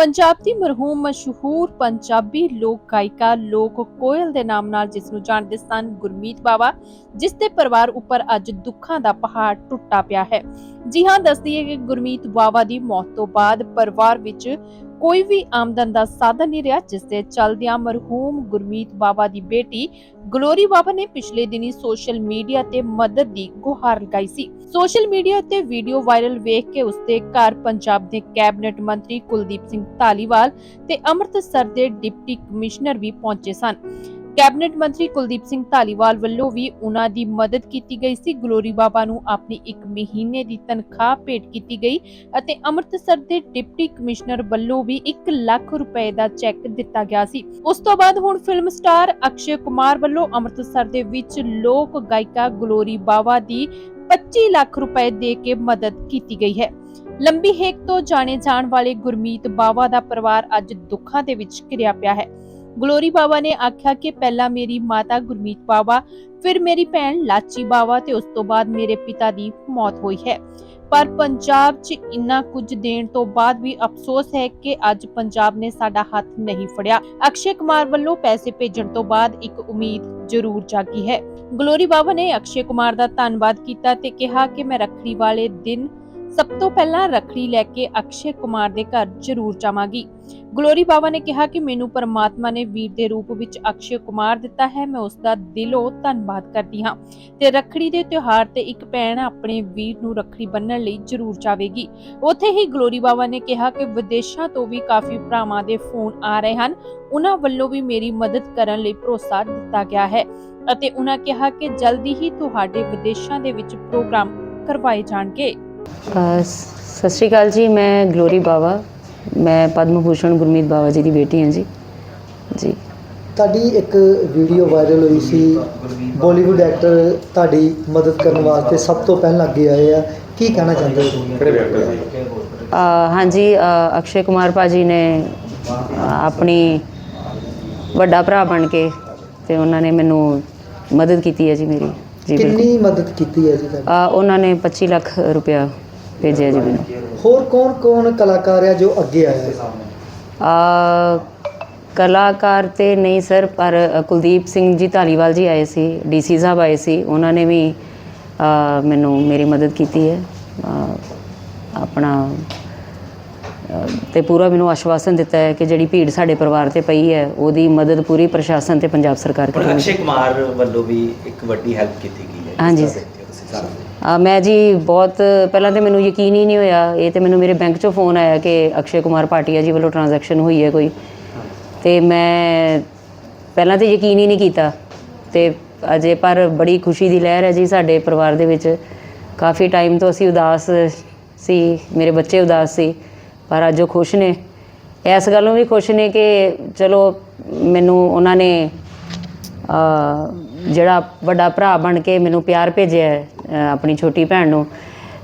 ਪੰਜਾਬ ਦੀ ਮਰਹੂਮ ਮਸ਼ਹੂਰ ਪੰਜਾਬੀ ਲੋਕ ਗਾਇਕਾ ਲੋਕ ਕੋਇਲ ਦੇ ਨਾਮ ਨਾਲ ਜਿਸ ਨੂੰ ਜਾਣਦੇ ਸਨ ਗੁਰਮੀਤ ਬਾਵਾ, ਜਿਸ ਦੇ ਪਰਿਵਾਰ ਉੱਪਰ ਅੱਜ ਦੁੱਖਾਂ ਦਾ ਪਹਾੜ ਟੁੱਟਾ ਪਿਆ ਹੈ। ਜੀ ਹਾਂ ਦੱਸਦੀ ਹੈ ਕਿ ਗੁਰਮੀਤ ਬਾਵਾ ਦੀ ਮੌਤ ਤੋਂ ਬਾਅਦ ਪਰਿਵਾਰ ਵਿੱਚ ਕੋਈ ਵੀ ਆਮਦਨ ਦਾ ਸਾਧਨ ਨਹੀਂ ਰਿਹਾ, ਜਿਸ ਦੇ ਚਲਦਿਆਂ ਮਰਹੂਮ ਗੁਰਮੀਤ ਬਾਵਾ ਦੀ ਬੇਟੀ ਗਲੋਰੀ ਬਾਬਾ ਨੇ ਪਿਛਲੇ ਦਿਨੀ ਸੋਸ਼ਲ ਮੀਡੀਆ ਤੇ ਮਦਦ ਦੀ ਗੁਹਾਰ ਲਗਾਈ ਸੀ। ਸੋਸ਼ਲ ਮੀਡੀਆ ਤੇ ਵੀਡੀਓ ਵਾਇਰਲ ਵੇਖ ਕੇ ਉਸਦੇ ਘਰ ਪੰਜਾਬ ਦੇ ਕੈਬਨਿਟ ਮੰਤਰੀ ਕੁਲਦੀਪ ਸਿੰਘ ਧਾਲੀਵਾਲ ਤੇ ਅੰਮ੍ਰਿਤਸਰ ਦੇ ਡਿਪਟੀ ਕਮਿਸ਼ਨਰ ਵੀ ਪਹੁੰਚੇ ਸਨ। ਕੈਬਨਿਟ ਮੰਤਰੀ ਕੁਲਦੀਪ ਸਿੰਘ ਧਾਲੀਵਾਲ ਵੱਲੋਂ ਵੀ ਉਹਨਾਂ ਦੀ ਮਦਦ ਕੀਤੀ ਗਈ ਸੀ। ਗਲੋਰੀ ਬਾਬਾ ਨੂੰ ਆਪਣੀ 1 ਮਹੀਨੇ ਦੀ ਤਨਖਾਹ ਭੇਟ ਕੀਤੀ ਗਈ ਅਤੇ ਅੰਮ੍ਰਿਤਸਰ ਦੇ ਡਿਪਟੀ ਕਮਿਸ਼ਨਰ ਵੱਲੋਂ ਵੀ 1 ਲੱਖ ਰੁਪਏ ਦਾ ਚੈੱਕ ਦਿੱਤਾ ਗਿਆ ਸੀ। ਉਸ ਤੋਂ ਬਾਅਦ ਹੁਣ ਫਿਲਮ ਸਟਾਰ ਅਕਸ਼ੇ ਕੁਮਾਰ ਵੱਲੋਂ ਅੰਮ੍ਰਿਤਸਰ ਦੇ ਵਿੱਚ ਲੋਕ ਗਾਇਕਾ ਗਲੋਰੀ ਬਾਵਾ ਦੀ 25 ਲੱਖ ਰੁਪਏ ਦੇ ਕੇ ਮਦਦ ਕੀਤੀ ਗਈ ਹੈ। ਲੰਬੀ ਹੇਕ ਤੋਂ ਜਾਣੇ ਜਾਣ ਵਾਲੇ ਗੁਰਮੀਤ ਬਾਵਾ ਦਾ ਪਰਿਵਾਰ ਅੱਜ ਦੁੱਖਾਂ ਦੇ ਵਿੱਚ ਘਿਰਿਆ ਪਿਆ ਹੈ। ਗਲੋਰੀ ਬਾਵਾ ਨੇ ਆਖਿਆ ਕਿ ਪਹਿਲਾਂ ਮੇਰੀ ਮਾਤਾ ਗੁਰਮੀਤ ਬਾਵਾ, ਫਿਰ ਮੇਰੀ ਭੈਣ ਲਾਚੀ ਬਾਵਾ ਤੇ ਉਸ ਤੋਂ ਬਾਅਦ ਮੇਰੇ ਪਿਤਾ ਦੀ ਮੌਤ ਹੋਈ ਹੈ। ਪਰ ਪੰਜਾਬ 'ਚ ਇੰਨਾ ਕੁਝ ਦੇਣ ਤੋਂ ਬਾਅਦ ਵੀ ਅਫਸੋਸ ਹੈ ਕਿ ਅੱਜ ਪੰਜਾਬ ਨੇ ਸਾਡਾ ਹੱਥ ਨਹੀਂ ਫੜਿਆ। ਅਕਸ਼ੇ ਕੁਮਾਰ ਵੱਲੋਂ ਪੈਸੇ ਭੇਜਣ ਤੋਂ ਬਾਅਦ ਇੱਕ ਉਮੀਦ ਜ਼ਰੂਰ ਜਾਗੀ ਹੈ। ਗਲੋਰੀ ਬਾਵਾ ਨੇ ਅਕਸ਼ੇ ਕੁਮਾਰ ਦਾ ਧੰਨਵਾਦ ਕੀਤਾ ਤੇ ਕਿਹਾ ਕਿ ਮੈਂ ਰੱਖੜੀ ਵਾਲੇ ਦਿਨ ਸਭ ਤੋਂ ਪਹਿਲਾਂ ਰੱਖੜੀ ਲੈ ਕੇ ਅਕਸ਼ੇ ਕੁਮਾਰ ਦੇ ਘਰ ਜ਼ਰੂਰ ਜਾਵਾਂਗੀ। ਗਲੋਰੀ ਬਾਵਾ ਨੇ ਕਿਹਾ ਕਿ ਮੈਨੂੰ ਪਰਮਾਤਮਾ ਨੇ ਵੀਰ ਦੇ ਰੂਪ ਵਿੱਚ ਅਕਸ਼ੇ ਕੁਮਾਰ ਦਿੱਤਾ ਹੈ, ਮੈਂ ਉਸ ਦਾ ਦਿਲੋਂ ਧੰਨਵਾਦ ਕਰਦੀ ਹਾਂ ਤੇ ਰੱਖੜੀ ਦੇ ਤਿਉਹਾਰ ਤੇ ਇੱਕ ਭੈਣ ਆਪਣੇ ਵੀਰ ਨੂੰ ਰੱਖੜੀ ਬੰਨਣ ਲਈ ਜ਼ਰੂਰ ਜਾਵੇਗੀ। ਉੱਥੇ ਹੀ ਗਲੋਰੀ ਬਾਵਾ ਨੇ ਕਿਹਾ ਕਿ ਵਿਦੇਸ਼ਾਂ ਤੋਂ ਵੀ ਕਾਫੀ ਭਰਾਵਾਂ ਦੇ ਫੋਨ ਆ ਰਹੇ ਹਨ, ਉਹਨਾਂ ਵੱਲੋਂ ਵੀ ਮੇਰੀ ਮਦਦ ਕਰਨ ਲਈ ਭਰੋਸਾ ਦਿੱਤਾ ਗਿਆ ਹੈ ਅਤੇ ਉਹਨਾਂ ਕਿਹਾ ਕਿ ਜਲਦੀ ਹੀ ਤੁਹਾਡੇ ਵਿਦੇਸ਼ਾਂ ਦੇ ਵਿੱਚ ਪ੍ਰੋਗਰਾਮ ਕਰਵਾਏ ਜਾਣਗੇ। ਸਤਿ ਸ਼੍ਰੀ ਅਕਾਲ ਜੀ ਮੈਂ ਗਲੋਰੀ ਬਾਵਾ। ਮੈਂ ਪਦਮ ਭੂਸ਼ਣ ਗੁਰਮੀਤ ਬਾਵਾ ਜੀ ਦੀ ਬੇਟੀ ਹਾਂ ਜੀ। ਜੀ। ਤੁਹਾਡੀ ਇੱਕ ਵੀਡੀਓ ਵਾਇਰਲ ਹੋਈ ਸੀ ਬਾਲੀਵੁੱਡ ਐਕਟਰ ਤੁਹਾਡੀ ਮਦਦ ਕਰਨ ਵਾਸਤੇ ਸਭ ਤੋਂ ਪਹਿਲਾਂ ਅੱਗੇ ਆਏ ਆ। ਕੀ ਕਹਿਣਾ ਚਾਹੁੰਦੇ ਹੋ? ਅ, ਹਾਂਜੀ ਅ, ਅਕਸ਼ੇ ਕੁਮਾਰ ਭਾਜੀ ਨੇ ਆਪਣੀ ਵੱਡਾ ਭਰਾ ਬਣ ਕੇ ਤੇ ਉਹਨਾਂ ਨੇ ਮੈਨੂੰ ਮਦਦ ਕੀਤੀ ਹੈ ਜੀ ਮੇਰੀ। ਜੀ ਬਿਲਕੁਲ। ਕਿੰਨੀ ਮਦਦ ਕੀਤੀ ਹੈ ਜੀ ਤੁਹਾਡੀ? ਅ, ਉਹਨਾਂ ਨੇ 25 ਲੱਖ ਰੁਪਇਆ ਭੇਜਿਆ ਜੀ ਮੈਨੂੰ। ਹੋਰ ਕੌਣ ਕੌਣ ਕਲਾਕਾਰ ਆ ਜੋ ਅੱਗੇ ਆਇਆ ਹੈ ਅ, ਕਲਾਕਾਰ ਤੇ ਨਹੀਂ ਸਰ ਪਰ ਅ, ਕੁਲਦੀਪ ਸਿੰਘ ਜੀ ਧਾਲੀਵਾਲ ਜੀ ਆਏ ਸੀ ਡੀਸੀ ਸਾਹਿਬ ਆਏ ਸੀ ਉਹਨਾਂ ਨੇ ਵੀ ਮੈਨੂੰ ਮੇਰੀ ਮਦਦ ਕੀਤੀ ਹੈ। ਆਪਣਾ ਤੇ ਪੂਰਾ ਮੈਨੂੰ ਆਸ਼ਵਾਸਨ ਦਿੱਤਾ ਹੈ ਕਿ ਜਿਹੜੀ ਭੀੜ ਸਾਡੇ ਪਰਿਵਾਰ ਤੇ ਪਈ ਹੈ ਉਹਦੀ ਮਦਦ ਪੂਰੀ ਪ੍ਰਸ਼ਾਸਨ ਤੇ ਪੰਜਾਬ ਸਰਕਾਰ ਕਰੇਗੀ। ਅਕਸ਼ੇ ਕੁਮਾਰ ਵੱਲੋਂ ਵੀ ਇੱਕ ਵੱਡੀ ਹੈਲਪ ਕੀਤੀ ਗਈ ਹੈ ਹਾਂਜੀ। ਜਿਸ ਤਰ੍ਹਾਂ ਦੇਖਦੇ ਹੋ ਤੁਸੀਂ ਸਾਰਾ ਅ, ਮੈਂ ਜੀ ਬਹੁਤ ਪਹਿਲਾਂ ਤੇ ਮੈਨੂੰ ਯਕੀਨ ਹੀ ਨਹੀਂ ਹੋਇਆ ਇਹ ਤੇ ਮੈਨੂੰ ਮੇਰੇ ਬੈਂਕ ਚੋਂ ਫੋਨ ਆਇਆ ਕਿ ਅਕਸ਼ੇ ਕੁਮਾਰ ਭਾਟੀਆ ਜੀ ਵੱਲੋਂ ਟ੍ਰਾਂਜੈਕਸ਼ਨ ਹੋਈ ਹੈ ਕੋਈ। ਤੇ ਮੈਂ ਪਹਿਲਾਂ ਤੇ ਯਕੀਨ ਹੀ ਨਹੀਂ ਕੀਤਾ। ਤੇ ਅਜੇ ਪਰ ਬੜੀ ਖੁਸ਼ੀ ਦੀ ਲਹਿਰ ਹੈ ਜੀ ਸਾਡੇ ਪਰਿਵਾਰ ਦੇ ਵਿੱਚ। ਕਾਫੀ ਟਾਈਮ ਤੋਂ ਅਸੀਂ ਉਦਾਸ ਸੀ ਮੇਰੇ ਬੱਚੇ ਉਦਾਸ ਸੀ। ਪਰ ਅੱਜ ਉਹ ਖੁਸ਼ ਨੇ। ਇਸ ਗੱਲੋਂ ਵੀ ਖੁਸ਼ ਨੇ ਕਿ ਚਲੋ ਮੈਨੂੰ ਉਹਨਾਂ ਨੇ ਜਿਹੜਾ ਵੱਡਾ ਭਰਾ ਬਣ ਕੇ ਮੈਨੂੰ ਪਿਆਰ ਭੇਜਿਆ ਆਪਣੀ ਛੋਟੀ ਭੈਣ ਨੂੰ।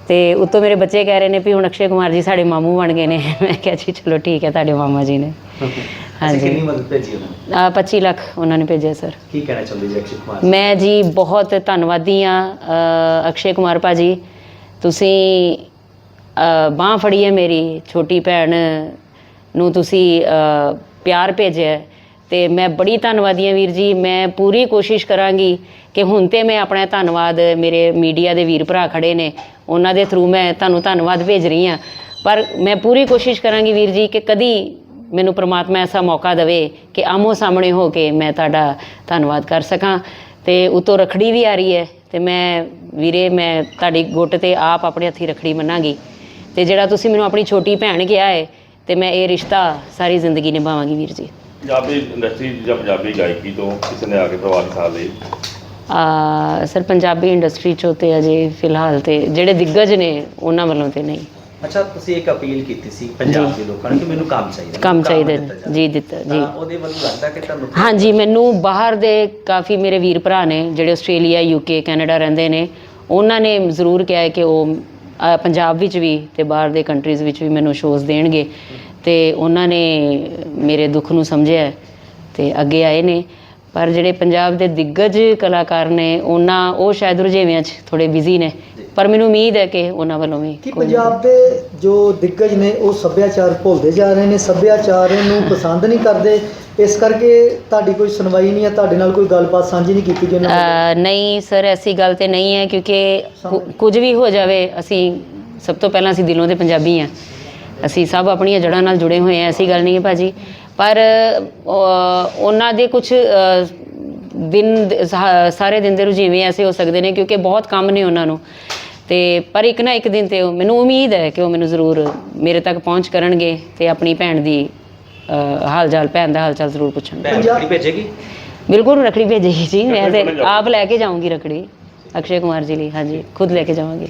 ਤੇ ਉੱਤੋਂ ਮੇਰੇ ਬੱਚੇ ਕਹਿ ਰਹੇ ਨੇ ਵੀ ਹੁਣ ਅਕਸ਼ੇ ਕੁਮਾਰ ਜੀ ਸਾਡੇ ਮਾਮੂ ਬਣ ਗਏ ਨੇ। ਮੈਂ ਕਿਹਾ ਜੀ ਚਲੋ ਠੀਕ ਹੈ ਤੁਹਾਡੇ ਮਾਮਾ ਜੀ ਨੇ। ਹਾਂਜੀ। ਕਿੰਨੀ ਮਦਦ ਭੇਜੀ ਉਹਨਾਂ ਨੇ? ਅ, 25 ਲੱਖ ਉਹਨਾਂ ਨੇ ਭੇਜਿਆ ਸਰ। ਕੀ ਕਹਿਣਾ ਚਾਹੁੰਦੇ ਜੀ ਅਕਸ਼ੇ ਕੁਮਾਰ ਮੈਂ ਜੀ ਬਹੁਤ ਧੰਨਵਾਦੀ ਆ ਅਕਸ਼ੇ ਕੁਮਾਰ ਭਾਜੀ। ਤੁਸੀਂ ਬਾਹ ਫੜੀ ਹੈ ਮੇਰੀ, ਛੋਟੀ ਭੈਣ ਨੂੰ ਤੁਸੀਂ ਪਿਆਰ ਭੇਜਿਆ ਹੈ। ਤੇ ਮੈਂ ਬੜੀ ਧੰਨਵਾਦੀ ਹਾਂ ਵੀਰ ਜੀ। ਮੈਂ ਪੂਰੀ ਕੋਸ਼ਿਸ਼ ਕਰਾਂਗੀ ਕਿ ਹੁਣ ਤੇ ਮੈਂ ਆਪਣਾ ਧੰਨਵਾਦ ਮੇਰੇ ਮੀਡੀਆ ਦੇ ਵੀਰ ਭਰਾ ਖੜੇ ਨੇ, ਉਹਨਾਂ ਦੇ ਥਰੂ ਮੈਂ ਤੁਹਾਨੂੰ ਧੰਨਵਾਦ ਭੇਜ ਰਹੀ ਹਾਂ। ਪਰ ਮੈਂ ਪੂਰੀ ਕੋਸ਼ਿਸ਼ ਕਰਾਂਗੀ ਵੀਰ ਜੀ ਕਿ ਕਦੀ ਮੈਨੂੰ ਪ੍ਰਮਾਤਮਾ ਐਸਾ ਮੌਕਾ ਦੇਵੇ ਕਿ ਆਮੋ ਸਾਹਮਣੇ ਹੋ ਕੇ ਮੈਂ ਤੁਹਾਡਾ ਧੰਨਵਾਦ ਕਰ ਸਕਾਂ। ਤੇ ਉਤੋਂ ਰਖੜੀ ਵੀ ਆ ਰਹੀ ਹੈ ਤੇ ਮੈਂ, ਵੀਰੇ, ਮੈਂ ਤੁਹਾਡੀ ਗੁੱਟ ਤੇ ਆਪ ਆਪਣੇ ਹੱਥੀ ਰਖੜੀ ਮੰਨਾਂਗੀ। ਤੇ ਜਿਹੜਾ ਤੁਸੀਂ ਮੈਨੂੰ ਆਪਣੀ ਛੋਟੀ ਭੈਣ ਕਿਹਾ ਹੈ ਤੇ ਮੈਂ ਇਹ ਰਿਸ਼ਤਾ ਸਾਰੀ ਜ਼ਿੰਦਗੀ ਨਿਭਾਵਾਂਗੀ ਵੀਰ ਜੀ। ਪੰਜਾਬੀ ਇੰਡਸਟਰੀ ਜਾਂ ਪੰਜਾਬੀ ਗਾਇਕੀ ਤੋਂ ਕਿਸੇ ਨੇ ਆ ਕੇ ਪ੍ਰਭਾਵਿਤ ਸਾਥ ਲਈ ਆ ਸਰ ਪੰਜਾਬੀ ਇੰਡਸਟਰੀ ਚੋਂ ਤੇ ਅਜੇ ਫਿਲਹਾਲ ਤੇ ਜਿਹੜੇ ਦਿੱਗਜ ਨੇ ਉਹਨਾਂ ਵੱਲੋਂ ਤੇ ਨਹੀਂ। ਅੱਛਾ ਤੁਸੀਂ ਇੱਕ ਅਪੀਲ ਕੀਤੀ ਸੀ ਪੰਜਾਬ ਦੇ ਲੋਕਾਂ ਨੂੰ ਕਿ ਮੈਨੂੰ ਕੰਮ ਚਾਹੀਦਾ ਕੰਮ ਚਾਹੀਦਾ ਦਿੱਤਾ ਜਾਵੇ। ਜੀ ਦਿੱਤਾ ਜੀ। ਤਾਂ ਉਹਦੇ ਵੱਲੋਂ ਲੱਗਦਾ ਕਿ ਤੁਹਾਨੂੰ ਹਾਂਜੀ ਮੈਨੂੰ ਬਾਹਰ ਦੇ ਕਾਫੀ ਮੇਰੇ ਵੀਰ ਭਰਾ ਨੇ ਜਿਹੜੇ ਆਸਟ੍ਰੇਲੀਆ ਯੂਕੇ ਕੈਨੇਡਾ ਰਹਿੰਦੇ ਨੇ ਉਹਨਾਂ ਨੇ ਜ਼ਰੂਰ ਕਿਹਾ ਹੈ ਕਿ ਉਹ ਪੰਜਾਬ ਵਿੱਚ ਵੀ ਤੇ ਬਾਹਰ ਦੇ ਕੰਟਰੀਜ਼ ਵਿੱਚ ਵੀ ਮੈਨੂੰ ਸ਼ੋਜ਼ ਦੇਣਗੇ। ਤੇ ਉਹਨਾਂ ਨੇ ਮੇਰੇ ਦੁੱਖ ਨੂੰ ਸਮਝਿਆ ਹੈ ਤੇ ਅੱਗੇ ਆਏ ਨੇ। ਪਰ ਜਿਹੜੇ ਪੰਜਾਬ ਦੇ ਦਿੱਗਜ ਕਲਾਕਾਰ ਨੇ, ਉਹਨਾਂ, ਉਹ ਸ਼ਾਇਦ ਰੁਝੇਵਿਆਂ 'ਚ ਥੋੜੇ ਬਿਜ਼ੀ ਨੇ। ਪਰ ਮੈਨੂੰ ਉਮੀਦ ਹੈ ਕਿ ਉਹਨਾਂ ਵੱਲੋਂ ਵੀ ਕਿ ਕੋਈ- ਪੰਜਾਬ ਦੇ ਜੋ ਦਿੱਗਜ ਨੇ ਉਹ ਸੱਭਿਆਚਾਰ ਭੁੱਲਦੇ ਜਾ ਰਹੇ ਨੇ ਸੱਭਿਆਚਾਰ ਨੂੰ ਪਸੰਦ ਨਹੀਂ ਕਰਦੇ ਇਸ ਕਰਕੇ ਤੁਹਾਡੀ ਕੋਈ ਸੁਣਵਾਈ ਨਹੀਂ ਹੈ ਤੁਹਾਡੇ ਨਾਲ ਕੋਈ ਗੱਲਬਾਤ ਸਾਂਝੀ ਨਹੀਂ ਕੀਤੀ ਗਈ ਉਹਨਾਂ ਵੱਲੋਂ? ਨਹੀਂ ਸਰ ਐਸੀ ਗੱਲ ਤੇ ਨਹੀਂ ਹੈ ਕਿਉਂਕਿ ਕੁ- ਕੁਝ ਵੀ ਹੋ ਜਾਵੇ ਅਸੀਂ ਸਭ ਤੋਂ ਪਹਿਲਾਂ ਅਸੀਂ ਦਿਲੋਂ ਦੇ ਪੰਜਾਬੀ ਹਾਂ। ਅਸੀਂ ਸਭ ਆਪਣੀਆਂ ਜੜ੍ਹਾਂ ਨਾਲ ਜੁੜੇ ਹੋਏ ਹਾਂ ਐਸੀ ਗੱਲ ਨਹੀਂ ਹੈ ਭਾਜੀ। ਪਰ ਉਹਨਾਂ ਦੇ ਕੁਝ ਦਿਨ ਦੇ- ਸਾ- ਸਾਰੇ ਦਿਨ ਦੇ ਰੁਝੇਵੇਂ ਐਸੇ ਹੋ ਸਕਦੇ ਨੇ ਕਿਉਂਕਿ ਬਹੁਤ ਕੰਮ ਨੇ ਉਹਨਾਂ ਨੂੰ। ਤੇ ਪਰ ਇੱਕ ਨਾ ਇੱਕ ਦਿਨ ਤੇ ਉਹ ਮੈਨੂੰ ਉਮੀਦ ਹੈ ਕਿ ਉਹ ਮੈਨੂੰ ਜ਼ਰੂਰ ਮੇਰੇ ਤੱਕ ਪਹੁੰਚ ਕਰਨਗੇ ਤੇ ਆਪਣੀ ਭੈਣ ਦੀ ਹਾਲ ਚਾਲ ਭੈਣ ਦਾ ਹਾਲ ਚਾਲ ਜ਼ਰੂਰ ਪੁੱਛਣਗੇ। ਭੈਣ ਰੱਖੜੀ ਭੇਜੇਗੀ? ਬਿਲਕੁਲ ਰਖੜੀ ਭੇਜੇਗੀ ਜੀ ਮੈਂ ਤੇ? ਆਪ ਲੈ ਕੇ ਜਾਊਂਗੀ ਰਖੜੀ। ਅਕਸ਼ੇ ਕੁਮਾਰ ਜੀ ਲਈ ਹਾਂਜੀ ਖੁਦ ਲੈ ਕੇ ਜਾਵਾਂਗੀ।